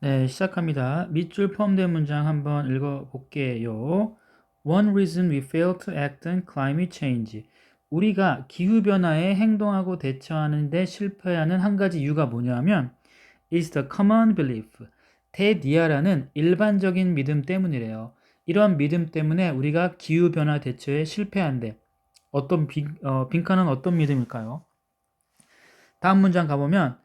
네, 시작합니다. 밑줄 포함된 문장 한번 읽어볼게요. One reason we fail to act on climate change. 우리가 기후변화에 행동하고 대처하는데 실패하는 한 가지 이유가 뭐냐면 is the common belief. 대니아라는 일반적인 믿음 때문이래요. 이런 믿음 때문에 우리가 기후변화 대처에 실패한대. 어떤 빈, 어, 빈칸은 어떤 믿음일까요? 다음 문장 가보면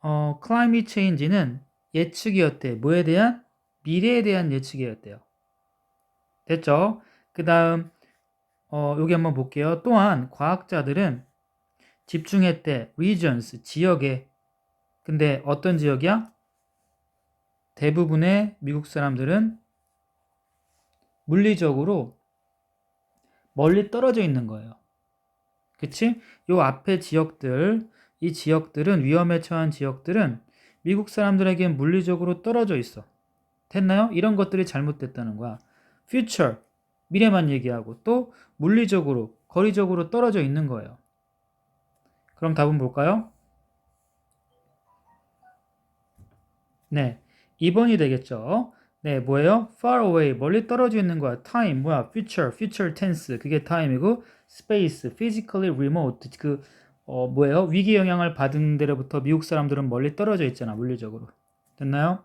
어, climate change는 예측이었대. 뭐에 대한? 미래에 대한 예측이었대요. 됐죠? 그 다음, 어, 여기 한번 볼게요. 또한 과학자들은 집중했대. regions, 지역에. 근데 어떤 지역이야? 대부분의 미국 사람들은 물리적으로 멀리 떨어져 있는 거예요. 그치? 요 앞에 지역들, 이 지역들은 위험에 처한 지역들은 미국 사람들에겐 물리적으로 떨어져 있어. 됐나요? 이런 것들이 잘못됐다는 거야. future, 미래만 얘기하고 또 물리적으로, 거리적으로 떨어져 있는 거예요. 그럼 답은 뭘까요? 네, 2번이 되겠죠. 네, 뭐예요? far away, 멀리 떨어져 있는 거야. time, 뭐야? future, future tense, 그게 time이고 space, physically remote, 그 어, 뭐예요? 위기 영향을 받은 데로부터 미국 사람들은 멀리 떨어져 있잖아, 물리적으로. 됐나요?